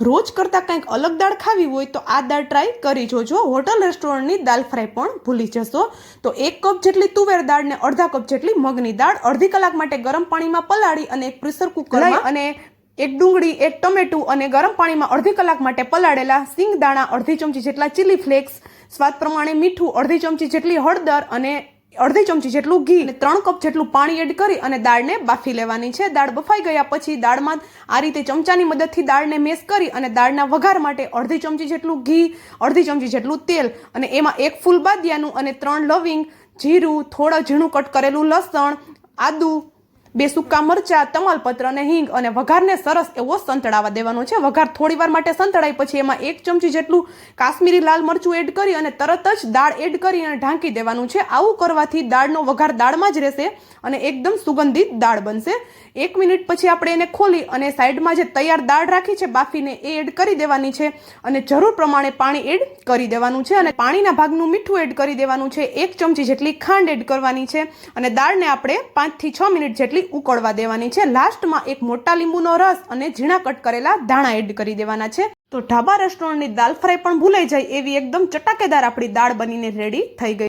રોજ કરતાં કંઈક અલગ દાળ ખાવી હોય તો આ દાળ ટ્રાય કરી જોજો. હોટલ રેસ્ટોરન્ટની દાલ ફ્રાય પણ ભૂલી જશો. તો એક કપ જેટલી તુવેર દાળ ને અડધા કપ જેટલી મગની દાળ અડધી કલાક માટે ગરમ પાણીમાં પલાળી અને એક પ્રેશર કુકરમાં અને એક ડુંગળી એક ટમેટું અને ગરમ પાણીમાં અડધી કલાક માટે પલાળેલા સિંગ દાણા અડધી ચમચી જેટલા ચીલી ફ્લેક્સ સ્વાદ પ્રમાણે મીઠું અડધી ચમચી જેટલી હળદર અને અડધી ચમચી જેટલું ઘી અને ત્રણ કપ જેટલું પાણી એડ કરી અને દાળને બાફી લેવાની છે. દાળ બફાઈ ગયા પછી દાળમાં આ રીતે ચમચાની મદદથી દાળને મેશ કરી અને દાળના વઘાર માટે અડધી ચમચી જેટલું ઘી અડધી ચમચી જેટલું તેલ અને એમાં એક ફૂલ બાદિયાનું અને ત્રણ લવિંગ જીરું થોડા ઝીણું કટ કરેલું લસણ આદુ બે સૂકા મરચા તમાલપત્ર અને હિંગ અને વઘારને સરસ એવો સંતળાવા દેવાનો છે. વઘાર થોડીવાર માટે સંતળાય, પછી એમાં એક ચમચી જેટલું કાશ્મીરી લાલ મરચું એડ કરી અને તરત જ દાળ એડ કરી અને ઢાંકી દેવાનું છે. આવું કરવાથી દાળનો વઘાર દાળમાં જ રહેશે અને એકદમ સુગંધિત દાળ બનશે. એક મિનિટ પછી આપણે એને ખોલી અને સાઈડમાં જે તૈયાર દાળ રાખી છે, બાફીને એ એડ કરી દેવાની છે અને જરૂર પ્રમાણે પાણી એડ કરી દેવાનું છે અને પાણીના ભાગનું મીઠું એડ કરી દેવાનું છે. એક ચમચી જેટલી ખાંડ એડ કરવાની છે અને દાળને આપણે પાંચથી છ મિનિટ જેટલી ઉકળવા દેવાની છે. લાસ્ટમાં એક મોટા લીંબુનો રસ અને ઝીણા કટ કરેલા ધાણા એડ કરી દેવાના છે. તો ઢાબા રેસ્ટોરન્ટની દાલ ફ્રાય પણ ભૂલાઈ જાય એવી એકદમ ચટાકેદાર આપણી દાળ બનીને રેડી થઈ ગઈ